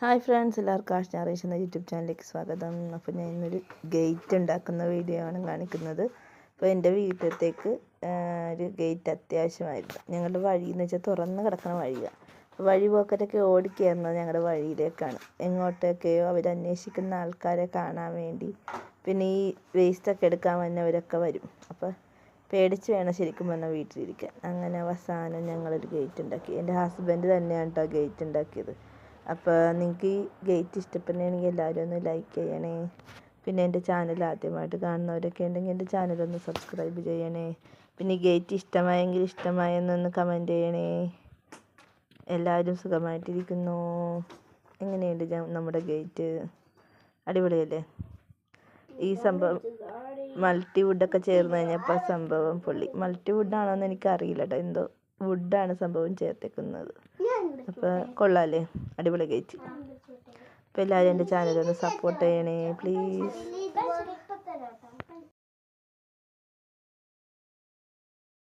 Hi friends എല്ലാവർക്കും Ash generation എന്ന YouTube ചാനലിലേക്ക് സ്വാഗതം. അപ്പോൾ ഞാൻ ഇന്നൊരു ഗേറ്റ് ഉണ്ടാക്കുന്ന വീഡിയോ ആണ് കാണിക്കുന്നത്. അപ്പോൾ എന്റെ വീട്ടിലത്തേക്ക് ഒരു ഗേറ്റ് അത്യാവശ്യമായിരുന്നു. ഞങ്ങളുടെ വഴി എന്ന് വെച്ചാൽ തുറന്ന് കിടക്കുന്ന വഴിയാണ് വഴി പോക്കറ്റൊക്കെ ഓടിക്കയറുന്നത് ഞങ്ങളുടെ വഴിയിലേക്കാണ്. എങ്ങോട്ടൊക്കെയോ അവർ അന്വേഷിക്കുന്ന ആൾക്കാരെ കാണാൻ വേണ്ടി പിന്നെ ഈ വേസ്റ്റൊക്കെ എടുക്കാൻ വന്നവരൊക്കെ വരും. അപ്പോൾ പേടിച്ച് വേണം ശരിക്കും പറഞ്ഞാൽ വീട്ടിലിരിക്കാൻ. അങ്ങനെ അവസാനം ഞങ്ങളൊരു ഗേറ്റ് ഉണ്ടാക്കി. എന്റെ ഹസ്ബൻഡ് തന്നെയാണ് കേട്ടോ ഗേറ്റ് ഉണ്ടാക്കിയത്. അപ്പോൾ നിങ്ങൾക്ക് ഈ ഗേറ്റ് ഇഷ്ടപ്പെടുകയാണെങ്കിൽ എല്ലാവരും ഒന്ന് ലൈക്ക് ചെയ്യണേ. പിന്നെ എന്റെ ചാനൽ ആദ്യമായിട്ട് കാണുന്നവരൊക്കെ ഉണ്ടെങ്കിൽ എന്റെ ചാനലൊന്ന് സബ്സ്ക്രൈബ് ചെയ്യണേ. പിന്നെ ഗേറ്റ് ഇഷ്ടമായെങ്കിൽ ഇഷ്ടമായെന്നൊന്ന് കമന്റ് ചെയ്യണേ. എല്ലാവരും സുഖമായിട്ടിരിക്കുന്നു. എങ്ങനെയുണ്ട് നമ്മുടെ ഗേറ്റ് അടിപൊളിയല്ലേ? ഈ സംഭവം മൾട്ടി വുഡൊക്കെ ചേർന്ന് കഴിഞ്ഞപ്പോൾ സംഭവം പൊള്ളി. മൾട്ടി വുഡാണോ എന്ന് എനിക്കറിയില്ല കേട്ടോ എന്തോ വുഡാണ് സംഭവം ചേർത്തേക്കുന്നത്. അപ്പോൾ കൊള്ളാമല്ലേ അടിപൊളി കയറ്റി അപ്പോൾ എല്ലാവരും എന്റെ ചാനൽ ഒന്ന് സപ്പോർട്ട് ചെയ്യണേ പ്ലീസ്